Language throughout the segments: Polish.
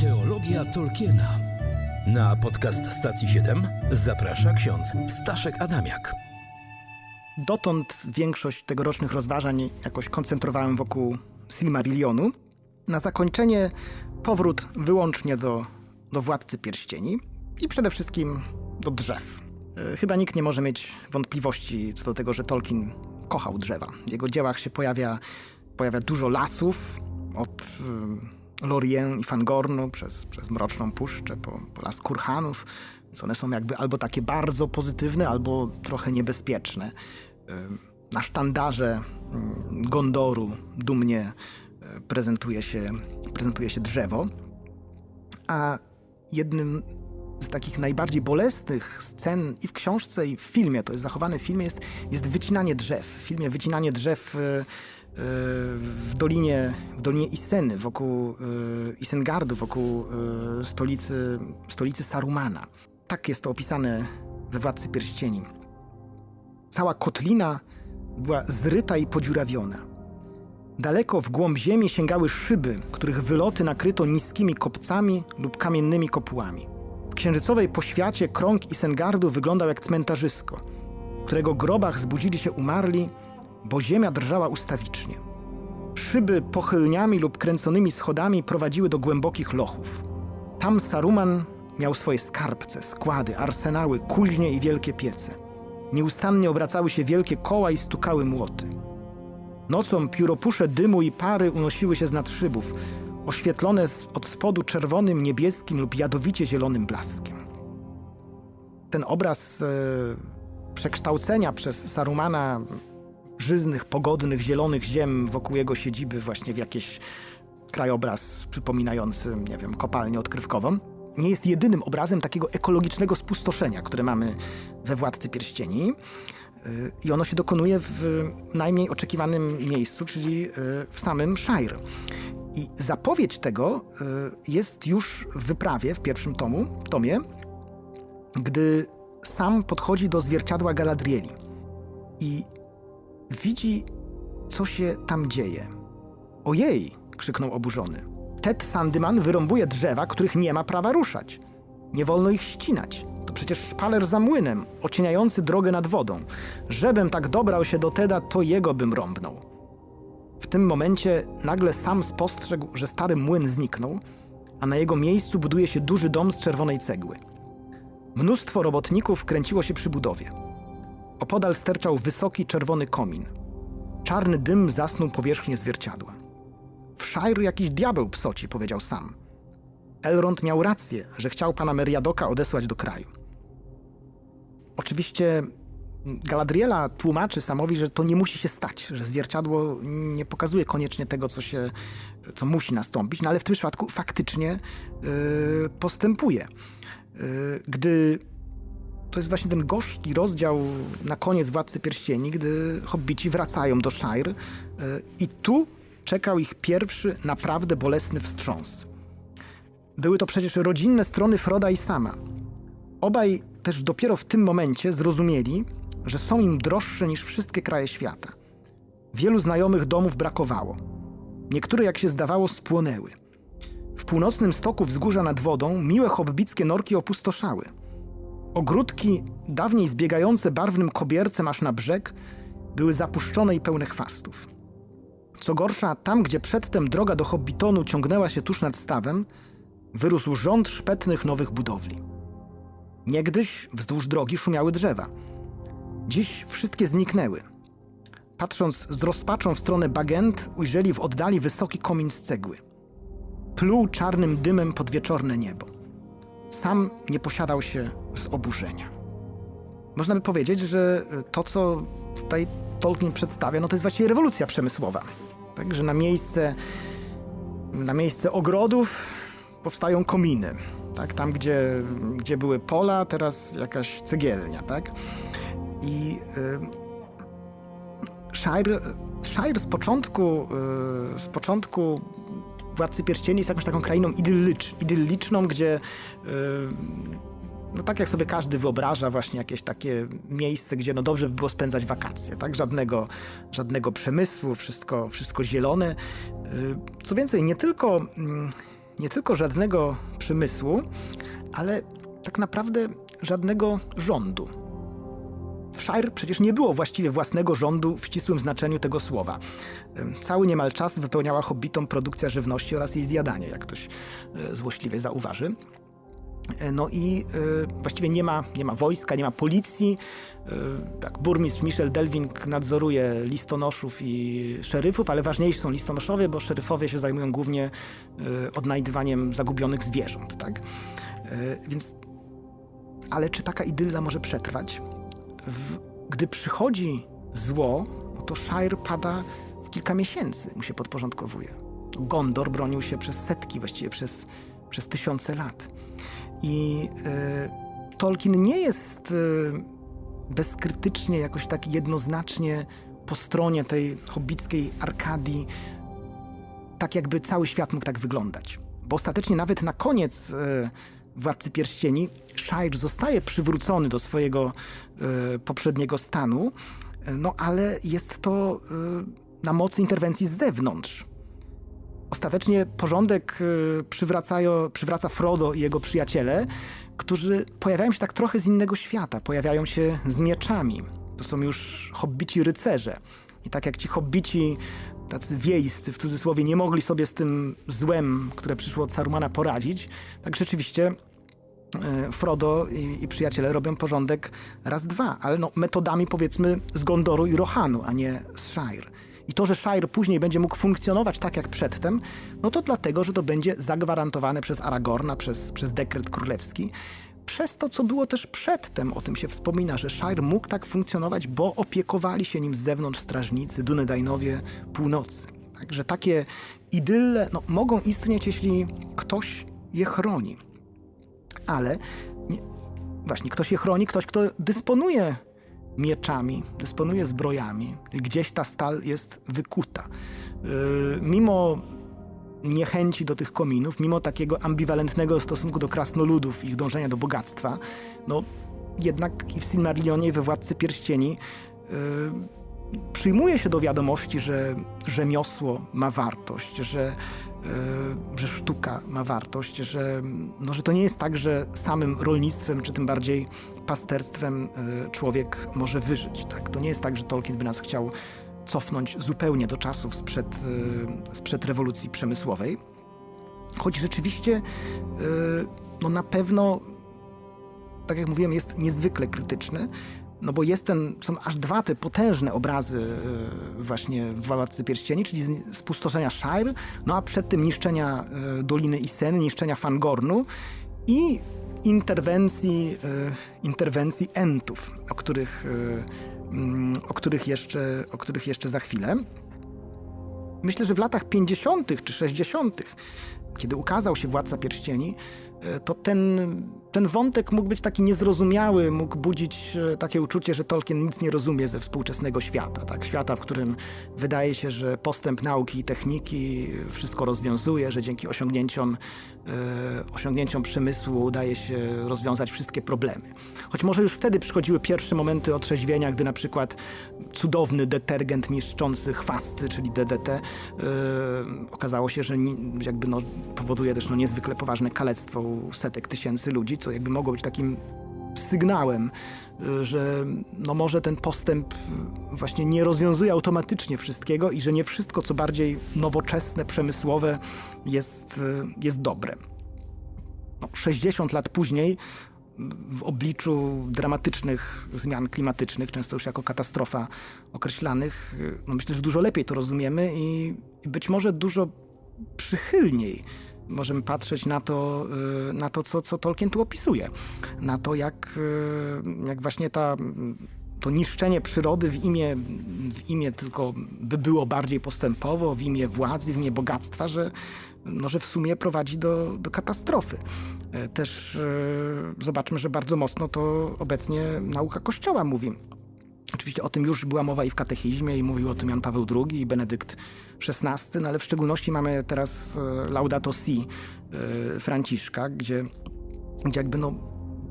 Teologia Tolkiena. Na podcast Stacji 7 zaprasza ksiądz Staszek Adamiak. Dotąd większość tegorocznych rozważań jakoś koncentrowałem wokół Silmarillionu. Na zakończenie powrót wyłącznie do, do Władcy Pierścieni i przede wszystkim do drzew. E, Chyba nikt nie może mieć wątpliwości co do tego, że Tolkien kochał drzewa. W jego dziełach się pojawia, pojawia dużo lasów, od Lorien i Fangornu przez, przez Mroczną Puszczę po, po Las Kurhanów. Więc one są jakby albo takie bardzo pozytywne, albo trochę niebezpieczne. Na sztandarze y, Gondoru dumnie y, prezentuje się, prezentuje się drzewo. A jednym z takich najbardziej bolesnych scen i w książce, i w filmie, to jest zachowane w filmie, jest, jest wycinanie drzew. W filmie wycinanie drzew y, w dolinie, w dolinie Iseny, wokół y, Isengardu, wokół y, stolicy, stolicy Sarumana. Tak jest to opisane we Władcy Pierścieni. Cała kotlina była zryta i podziurawiona. Daleko w głąb ziemi sięgały szyby, których wyloty nakryto niskimi kopcami lub kamiennymi kopułami. W księżycowej poświacie krąg Isengardu wyglądał jak cmentarzysko, którego grobach zbudzili się umarli, bo ziemia drżała ustawicznie. Szyby pochylniami lub kręconymi schodami prowadziły do głębokich lochów. Tam Saruman miał swoje skarbce, składy, arsenały, kuźnie i wielkie piece. Nieustannie obracały się wielkie koła i stukały młoty. Nocą pióropusze dymu i pary unosiły się z nad szybów, oświetlone od spodu czerwonym, niebieskim lub jadowicie zielonym blaskiem. Ten obraz e, przekształcenia przez Sarumana żyznych, pogodnych, zielonych ziem wokół jego siedziby właśnie w jakiś krajobraz przypominający, nie wiem, kopalnię odkrywkową, nie jest jedynym obrazem takiego ekologicznego spustoszenia, które mamy we Władcy Pierścieni. Y, I ono się dokonuje w najmniej oczekiwanym miejscu, czyli y, w samym Shire. I zapowiedź tego y, jest już w wyprawie w pierwszym tomu, tomie, gdy sam podchodzi do zwierciadła Galadrieli i widzi, co się tam dzieje. Ojej! krzyknął oburzony. Ted Sandyman wyrąbuje drzewa, których nie ma prawa ruszać. Nie wolno ich ścinać. To przecież szpaler za młynem, ocieniający drogę nad wodą. Żebym tak dobrał się do Teda, to jego bym rąbnął. W tym momencie nagle sam spostrzegł, że stary młyn zniknął, a na jego miejscu buduje się duży dom z czerwonej cegły. Mnóstwo robotników kręciło się przy budowie. Opodal sterczał wysoki czerwony komin. Czarny dym zasnął powierzchnię zwierciadła. W Shire jakiś diabeł psoci, powiedział sam. Elrond miał rację, że chciał pana Meriadoka odesłać do kraju. Oczywiście Galadriela tłumaczy Samowi, że to nie musi się stać, że zwierciadło nie pokazuje koniecznie tego, co się, co musi nastąpić, no ale w tym przypadku faktycznie yy, postępuje. Yy, gdy to jest właśnie ten gorzki rozdział na koniec Władcy Pierścieni, gdy hobbici wracają do Shire yy, i tu czekał ich pierwszy, naprawdę bolesny wstrząs. Były to przecież rodzinne strony Froda i Sama. Obaj też dopiero w tym momencie zrozumieli, że są im droższe niż wszystkie kraje świata. Wielu znajomych domów brakowało. Niektóre, jak się zdawało, spłonęły. W północnym stoku wzgórza nad wodą miłe hobbickie norki opustoszały. Ogródki, dawniej zbiegające barwnym kobiercem aż na brzeg, były zapuszczone i pełne chwastów. Co gorsza, tam gdzie przedtem droga do Hobbitonu ciągnęła się tuż nad stawem, wyrósł rząd szpetnych nowych budowli. Niegdyś wzdłuż drogi szumiały drzewa. Dziś wszystkie zniknęły. Patrząc z rozpaczą w stronę Bagent, ujrzeli w oddali wysoki komin z cegły. Pluł czarnym dymem pod wieczorne niebo. Sam nie posiadał się z oburzenia. Można by powiedzieć, że to, co tutaj Tolkien przedstawia, no to jest właściwie rewolucja przemysłowa. Także na miejsce, na miejsce ogrodów powstają kominy. Tak, tam, gdzie, gdzie były pola, teraz jakaś cegielnia, tak? I y, Shire, Shire z początku, y, z początku Władcy Pierścieni jest jakąś taką krainą idyllicz, idylliczną, gdzie y, no tak jak sobie każdy wyobraża właśnie jakieś takie miejsce, gdzie no dobrze by było spędzać wakacje, tak? Żadnego, żadnego przemysłu, wszystko, wszystko zielone. Y, Co więcej, nie tylko, mm, nie tylko żadnego przemysłu, ale tak naprawdę żadnego rządu. W Shire przecież nie było właściwie własnego rządu w ścisłym znaczeniu tego słowa. Cały niemal czas wypełniała hobbitom produkcja żywności oraz jej zjadanie, jak ktoś e, złośliwie zauważy. E, No i e, właściwie nie ma, nie ma wojska, nie ma policji. E, tak, burmistrz Michel Delving nadzoruje listonoszów i szeryfów, ale ważniejsi są listonoszowie, bo szeryfowie się zajmują głównie e, odnajdywaniem zagubionych zwierząt. Tak? Więc, ale czy taka idylla może przetrwać? W, gdy przychodzi zło, to Shire pada w kilka miesięcy, mu się podporządkowuje. Gondor bronił się przez setki, właściwie przez, przez tysiące lat. I e, Tolkien nie jest e, bezkrytycznie, jakoś tak jednoznacznie po stronie tej hobbickiej Arkadii, tak jakby cały świat mógł tak wyglądać. Bo ostatecznie nawet na koniec e, Władcy Pierścieni Shire zostaje przywrócony do swojego e, poprzedniego stanu, no ale jest to e, na mocy interwencji z zewnątrz. Ostatecznie porządek y, przywracają, przywraca Frodo i jego przyjaciele, którzy pojawiają się tak trochę z innego świata, pojawiają się z mieczami. To są już hobbici rycerze. I tak jak ci hobbici, tacy wiejscy w cudzysłowie, nie mogli sobie z tym złem, które przyszło od Sarumana poradzić, tak rzeczywiście e, Frodo i, i przyjaciele robią porządek raz, dwa, ale no, metodami powiedzmy z Gondoru i Rohanu, a nie z Shire. I to, że Shire później będzie mógł funkcjonować tak jak przedtem, no to dlatego, że to będzie zagwarantowane przez Aragorna, przez, przez dekret królewski. Przez to, co było też przedtem, o tym się wspomina, że Shire mógł tak funkcjonować, bo opiekowali się nim z zewnątrz strażnicy, Dunedainowie północy. Także takie idylle no, mogą istnieć, jeśli ktoś je chroni. Ale nie, właśnie ktoś je chroni, ktoś, kto dysponuje mieczami, dysponuje zbrojami. Gdzieś ta stal jest wykuta. Yy, mimo niechęci do tych kominów, mimo takiego ambiwalentnego stosunku do krasnoludów i ich dążenia do bogactwa, no jednak i w Silmarillionie, i we Władcy Pierścieni yy, przyjmuje się do wiadomości, że rzemiosło ma wartość, że, że sztuka ma wartość, że, no, że to nie jest tak, że samym rolnictwem, czy tym bardziej pasterstwem yy, człowiek może wyżyć. Tak? To nie jest tak, że Tolkien by nas chciał cofnąć zupełnie do czasów sprzed, yy, sprzed rewolucji przemysłowej. Choć rzeczywiście no na pewno, tak jak mówiłem, jest niezwykle krytyczny, no bo jest ten, są aż dwa te potężne obrazy yy, właśnie w Władcy Pierścieni, czyli spustoszenia Shire, no a przed tym niszczenia yy, Doliny Isen, niszczenia Fangornu i interwencji, yy, interwencji Entów, o których, mm, o, których jeszcze, o których jeszcze za chwilę. Myślę, że w latach 50. czy 60., kiedy ukazał się Władca Pierścieni, e, to ten, ten wątek mógł być taki niezrozumiały, mógł budzić e, takie uczucie, że Tolkien nic nie rozumie ze współczesnego świata. Tak? Świata, w którym wydaje się, że postęp nauki i techniki wszystko rozwiązuje, że dzięki osiągnięciom, e, osiągnięciom przemysłu udaje się rozwiązać wszystkie problemy. Choć może już wtedy przychodziły pierwsze momenty otrzeźwienia, gdy na przykład cudowny detergent niszczący chwasty, czyli DDT, e, okazało się, że ni, jakby no, powoduje też no, niezwykle poważne kalectwo u setek tysięcy ludzi, co jakby mogło być takim sygnałem, y, że no może ten postęp y, właśnie nie rozwiązuje automatycznie wszystkiego i że nie wszystko, co bardziej nowoczesne, przemysłowe jest, y, jest dobre. No, 60 lat później, w obliczu dramatycznych zmian klimatycznych, często już jako katastrofa określanych, no myślę, że dużo lepiej to rozumiemy i być może dużo przychylniej możemy patrzeć na to, y, na to co, co Tolkien tu opisuje. Na to, jak, y, jak właśnie ta, to niszczenie przyrody w imię, w imię tylko by było bardziej postępowo, w imię władzy, w imię bogactwa, że, no, że w sumie prowadzi do, do katastrofy. E, Też e, zobaczmy, że bardzo mocno to obecnie nauka Kościoła mówi. Oczywiście o tym już była mowa i w katechizmie, i mówił o tym Jan Paweł II i Benedykt XVI, no ale w szczególności mamy teraz e, Laudato Si e, Franciszka, gdzie, gdzie jakby no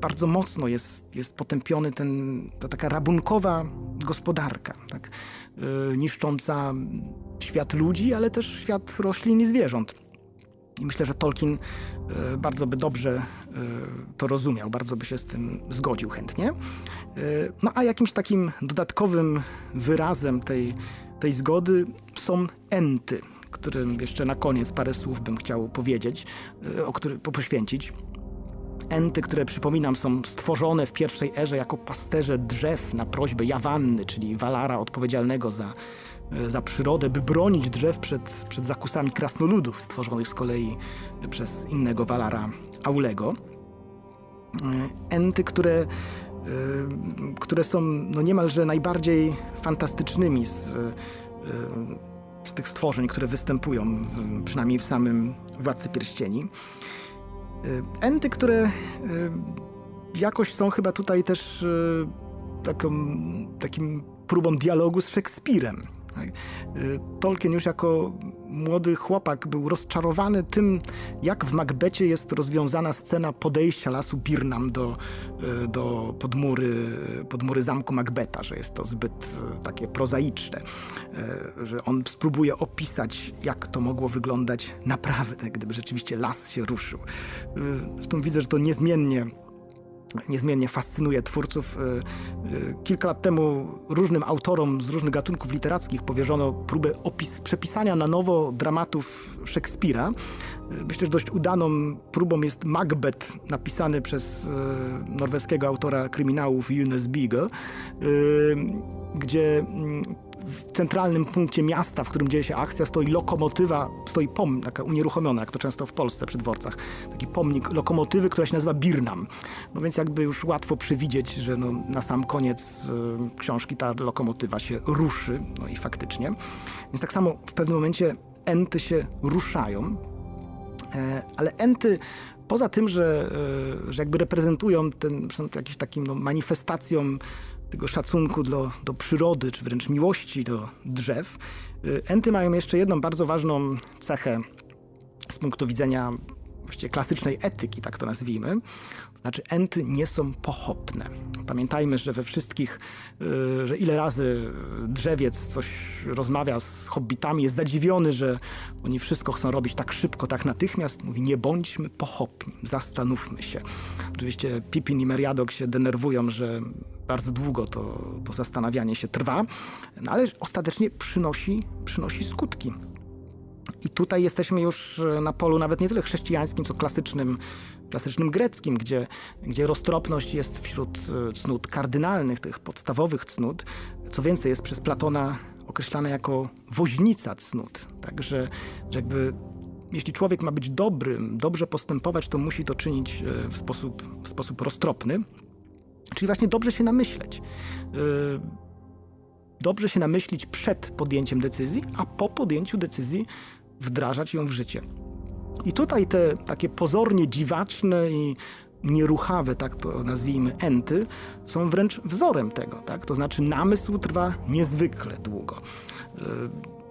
bardzo mocno jest, jest potępiony ten, ta taka rabunkowa gospodarka, tak? e, niszcząca świat ludzi, ale też świat roślin i zwierząt. I myślę, że Tolkien e, bardzo by dobrze e, to rozumiał, bardzo by się z tym zgodził chętnie. E, No a jakimś takim dodatkowym wyrazem tej, tej zgody są enty, którym jeszcze na koniec parę słów bym chciał powiedzieć, o który poświęcić. Enty, które przypominam, są stworzone w pierwszej erze jako pasterze drzew na prośbę Jawanny, czyli Walara odpowiedzialnego za, za przyrodę, by bronić drzew przed, przed zakusami krasnoludów, stworzonych z kolei przez innego Walara Aulego. E, Enty, które, e, które są no niemalże najbardziej fantastycznymi z, e, z tych stworzeń, które występują, w, przynajmniej w samym Władcy Pierścieni. Enty, które jakoś są chyba tutaj też taką, takim próbą dialogu z Szekspirem. Tak? Y, Tolkien już jako młody chłopak był rozczarowany tym, jak w Macbecie jest rozwiązana scena podejścia lasu Birnam do, y, do podmury, podmury zamku Macbeta, że jest to zbyt y, takie prozaiczne, że on spróbuje opisać, jak to mogło wyglądać naprawdę, gdyby rzeczywiście las się ruszył. Zresztą widzę, że to niezmiennie niezmiennie fascynuje twórców. Y, y, Kilka lat temu różnym autorom z różnych gatunków literackich powierzono próbę opis, przepisania na nowo dramatów Szekspira. Y, Myślę, że dość udaną próbą jest Macbeth, napisany przez norweskiego autora kryminałów Biege, y, gdzie mm, w centralnym punkcie miasta, w którym dzieje się akcja, stoi lokomotywa, stoi pomnik, taka unieruchomiona, jak to często w Polsce przy dworcach, taki pomnik lokomotywy, która się nazywa Birnam. No więc jakby już łatwo przewidzieć, że no, na sam koniec y, książki ta lokomotywa się ruszy, no i faktycznie. Więc tak samo w pewnym momencie enty się ruszają, E, ale enty poza tym, że, e, że jakby reprezentują ten, są jakąś takim no, manifestacją tego szacunku do, do przyrody, czy wręcz miłości do drzew, e, enty mają jeszcze jedną bardzo ważną cechę z punktu widzenia klasycznej etyki, tak to nazwijmy. To znaczy enty nie są pochopne. Pamiętajmy, że we wszystkich, y, że ile razy drzewiec coś rozmawia z hobbitami, jest zadziwiony, że oni wszystko chcą robić tak szybko, tak natychmiast. Mówi, nie bądźmy pochopni, zastanówmy się. Oczywiście Pippin i Meriadoc się denerwują, że bardzo długo to, to zastanawianie się trwa, no ale ostatecznie przynosi, przynosi skutki. I tutaj jesteśmy już e, na polu nawet nie tyle chrześcijańskim, co klasycznym, klasycznym greckim, gdzie, gdzie roztropność jest wśród e, cnót kardynalnych, tych podstawowych cnót. Co więcej, jest przez Platona określana jako woźnica cnót. Także że jakby jeśli człowiek ma być dobrym, dobrze postępować, to musi to czynić e, w sposób, w sposób roztropny. Czyli właśnie dobrze się namyśleć. Yy, dobrze się namyślić przed podjęciem decyzji, a po podjęciu decyzji wdrażać ją w życie. I tutaj te takie pozornie dziwaczne i nieruchawe, tak to nazwijmy, enty, są wręcz wzorem tego, tak? To znaczy namysł trwa niezwykle długo. Yy,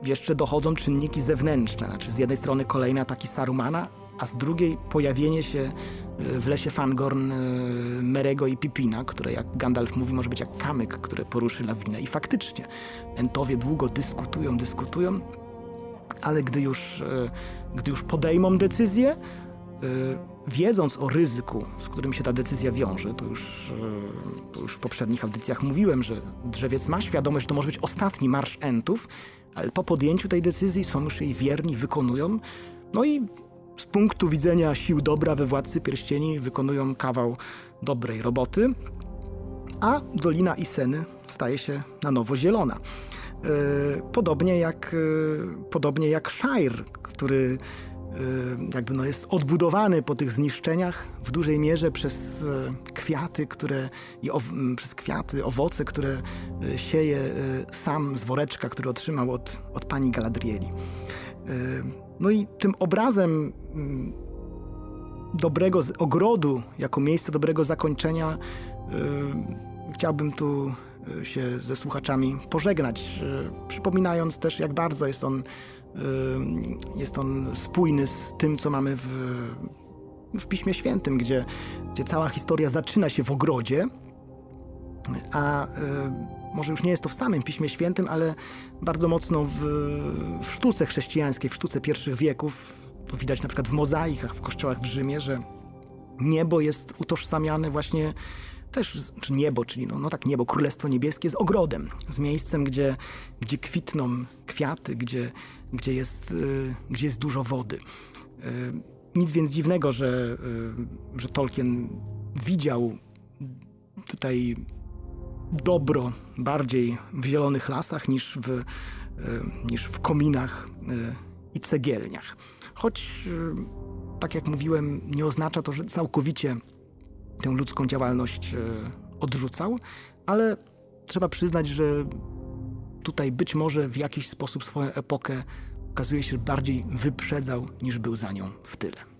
jeszcze dochodzą czynniki zewnętrzne, znaczy z jednej strony kolejne ataki Sarumana, a z drugiej pojawienie się y, w lesie Fangorn y, Merego i Pipina, które jak Gandalf mówi może być jak kamyk, który poruszy lawinę. I faktycznie Entowie długo dyskutują, dyskutują, ale gdy już, y, gdy już podejmą decyzję, wiedząc o ryzyku, z którym się ta decyzja wiąże, to już, to już w poprzednich audycjach mówiłem, że drzewiec ma świadomość, że to może być ostatni marsz Entów, ale po podjęciu tej decyzji są już jej wierni, wykonują. No i z punktu widzenia sił dobra we Władcy Pierścieni wykonują kawał dobrej roboty, a Dolina Iseny staje się na nowo zielona. Yy, Podobnie jak, yy, podobnie jak Shire, który yy, jakby no jest odbudowany po tych zniszczeniach w dużej mierze przez kwiaty, które i przez kwiaty, owoce, które sieje sam z woreczka, który otrzymał od, od pani Galadrieli. No i tym obrazem mm, dobrego ogrodu jako miejsce dobrego zakończenia yy, chciałbym tu yy, się ze słuchaczami pożegnać, yy, przypominając też jak bardzo jest on, jest on spójny z tym, co mamy w, w Piśmie Świętym, gdzie, gdzie cała historia zaczyna się w ogrodzie, a y, może już nie jest to w samym Piśmie Świętym, ale bardzo mocno w, w sztuce chrześcijańskiej, w sztuce pierwszych wieków widać na przykład w mozaikach w kościołach w Rzymie, że niebo jest utożsamiane właśnie też, czy niebo, czyli no, no tak, niebo, Królestwo Niebieskie z ogrodem, z miejscem, gdzie, gdzie kwitną kwiaty, gdzie, gdzie, jest, y, gdzie jest dużo wody. Y, nic więc dziwnego, że, y, że Tolkien widział tutaj dobro bardziej w zielonych lasach niż w, y, niż w kominach y, i cegielniach. Choć, y, tak jak mówiłem, nie oznacza to, że całkowicie tę ludzką działalność e, odrzucał, ale trzeba przyznać, że tutaj być może w jakiś sposób swoją epokę okazuje się bardziej wyprzedzał niż był za nią w tyle.